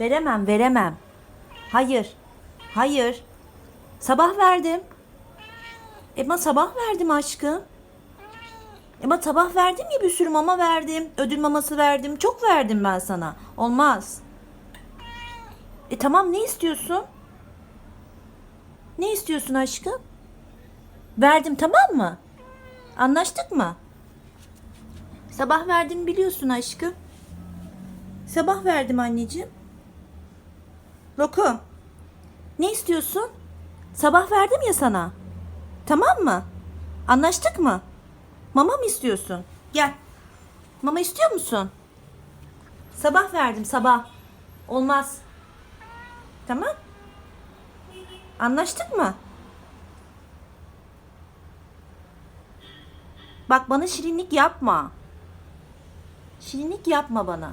Veremem, veremem. Hayır. Hayır. Sabah verdim. Ama sabah verdim aşkım. Ama sabah verdim ya bir sürü mama verdim. Ödül maması verdim. Çok verdim ben sana. Olmaz. E tamam ne istiyorsun? Ne istiyorsun aşkım? Verdim tamam mı? Anlaştık mı? Sabah verdim biliyorsun aşkım. Sabah verdim anneciğim. Lokum. Ne istiyorsun? Sabah verdim ya sana. Tamam mı? Anlaştık mı? Mama mı istiyorsun? Gel. Mama istiyor musun? Sabah verdim sabah. Olmaz. Tamam. Anlaştık mı? Bak bana şirinlik yapma. Şirinlik yapma bana.